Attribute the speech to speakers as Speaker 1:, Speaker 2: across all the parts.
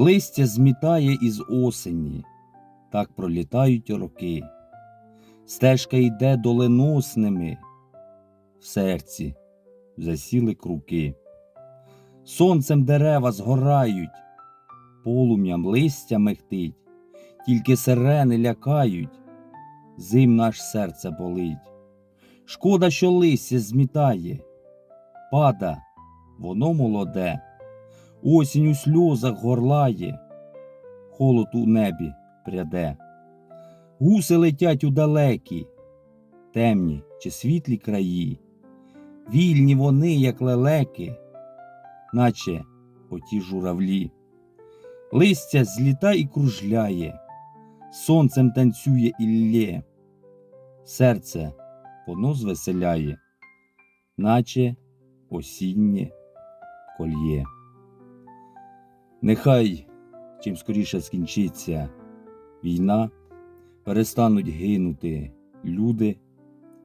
Speaker 1: Листя змітає із осені, так пролітають роки. Стежка йде доленосними, в серці засіли круки. Сонцем дерева згорають, полум'ям листя мехтить, тільки сирени лякають, зим наш серце болить. Шкода, що листя змітає, пада, воно молоде, осінь у сльозах горлає, холод у небі пряде. Гуси летять у далекі, темні чи світлі краї, вільні вони, як лелеки, наче оті журавлі. Листя зліта і кружляє, сонцем танцює і лє, серце воно звеселяє, наче осіннє кольє. Нехай чим скоріше скінчиться війна, перестануть гинути люди,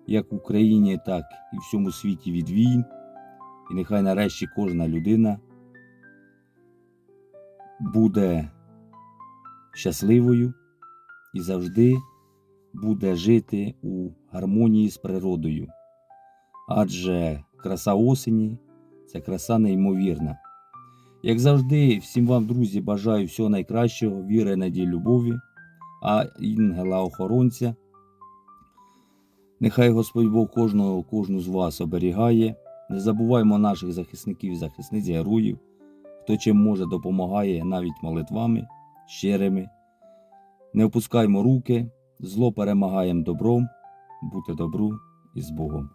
Speaker 1: як в Україні, так і в всьому світі від війн, і нехай нарешті кожна людина буде щасливою і завжди буде жити у гармонії з природою. Адже краса осені це краса неймовірна. Як завжди, всім вам, друзі, бажаю всього найкращого, віри, надії, любові, а інгела-охоронця. Нехай Господь Бог кожного, кожну з вас оберігає. Не забуваймо наших захисників, захисниць, героїв, хто чим може допомагає навіть молитвами щирими. Не опускаймо руки, зло перемагаємо добром, бути добру і з Богом.